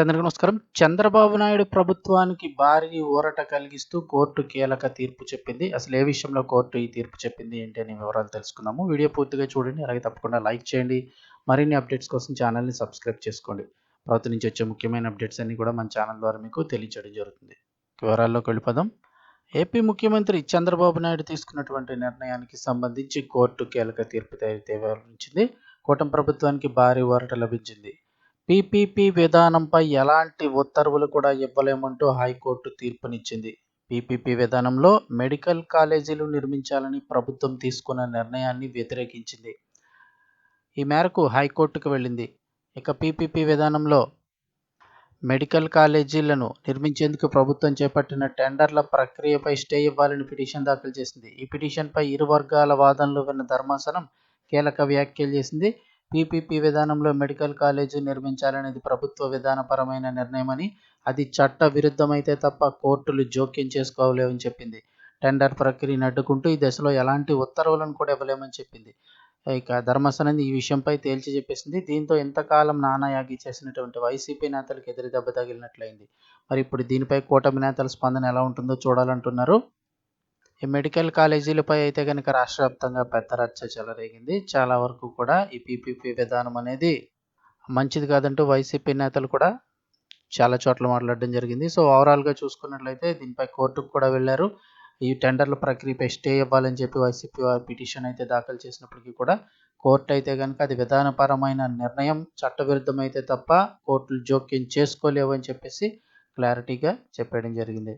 అందరికీ నమస్కారం. చంద్రబాబు నాయుడు ప్రభుత్వానికి భారీ ఊరట కలిగిస్తూ కోర్టు కీలక తీర్పు చెప్పింది. అసలు ఏ విషయంలో కోర్టు ఈ తీర్పు చెప్పింది ఏంటి అనే వివరాలు తెలుసుకుందాము. వీడియో పూర్తిగా చూడండి అలాగే తప్పకుండా లైక్ చేయండి. మరిన్ని అప్డేట్స్ కోసం ఛానల్ని సబ్స్క్రైబ్ చేసుకోండి. ప్రభుత్వం నుంచి వచ్చే ముఖ్యమైన అప్డేట్స్ అన్ని కూడా మన ఛానల్ ద్వారా మీకు తెలియచేయడం జరుగుతుంది. వివరాల్లోకి వెళ్ళిపోదాం. ఏపీ ముఖ్యమంత్రి చంద్రబాబు నాయుడు తీసుకున్నటువంటి నిర్ణయానికి సంబంధించి కోర్టు కీలక తీర్పు అయితే వివరించింది కూటమి ప్రభుత్వానికి భారీ ఊరట లభించింది. పీపీపీ విధానంపై ఎలాంటి ఉత్తర్వులు కూడా ఇవ్వలేమంటూ హైకోర్టు తీర్పునిచ్చింది. పీపీపీ విధానంలో మెడికల్ కాలేజీలు నిర్మించాలని ప్రభుత్వం తీసుకున్న నిర్ణయాన్ని వ్యతిరేకించింది. ఈ మేరకు హైకోర్టుకు వెళ్ళింది. ఇక పీపీపీ విధానంలో మెడికల్ కాలేజీలను నిర్మించేందుకు ప్రభుత్వం చేపట్టిన టెండర్ల ప్రక్రియపై స్టే ఇవ్వాలని పిటిషన్ దాఖలు చేసింది. ఈ పిటిషన్పై ఇరు వర్గాల వాదనలు విన్న ధర్మాసనం కీలక వ్యాఖ్యలు చేసింది. పీపీపీ విధానంలో మెడికల్ కాలేజీ నిర్మించాలనేది ప్రభుత్వ విధానపరమైన నిర్ణయమని అది చట్ట విరుద్ధమైతే తప్ప కోర్టులు జోక్యం చేసుకోలేవని చెప్పింది. టెండర్ ప్రక్రియను అడ్డుకుంటూ ఈ దశలో ఎలాంటి ఉత్తర్వులను కూడా ఇవ్వలేమని చెప్పింది. ఇక ధర్మాసనం ఈ విషయంపై తేల్చి చెప్పేసింది దీంతో ఇంతకాలం నానాయాగి చేసినటువంటి వైసీపీ నేతలకు ఎదురు దెబ్బ తగిలినట్లయింది. మరి ఇప్పుడు దీనిపై కూటమి నేతల స్పందన ఎలా ఉంటుందో చూడాలంటున్నారు. ఈ మెడికల్ కాలేజీలపై అయితే కనుక రాష్ట్ర వ్యాప్తంగా పెద్ద రచ్చ చెలరేగింది. చాలా వరకు కూడా ఈ పీపీపీ విధానం అనేది మంచిది కాదంటూ వైసీపీ నేతలు కూడా చాలా చోట్ల మాట్లాడడం జరిగింది. సో ఓవరాల్గా చూసుకున్నట్లయితే దీనిపై కోర్టుకు కూడా వెళ్ళారు. ఈ టెండర్ల ప్రక్రియపై స్టే ఇవ్వాలని చెప్పి వైసీపీ పిటిషన్ అయితే దాఖలు చేసినప్పటికీ కూడా కోర్టు అయితే కనుక అది విధానపరమైన నిర్ణయం చట్టవిరుద్ధమైతే తప్ప కోర్టులు జోక్యం చేసుకోలేవు అని చెప్పేసి క్లారిటీగా చెప్పడం జరిగింది.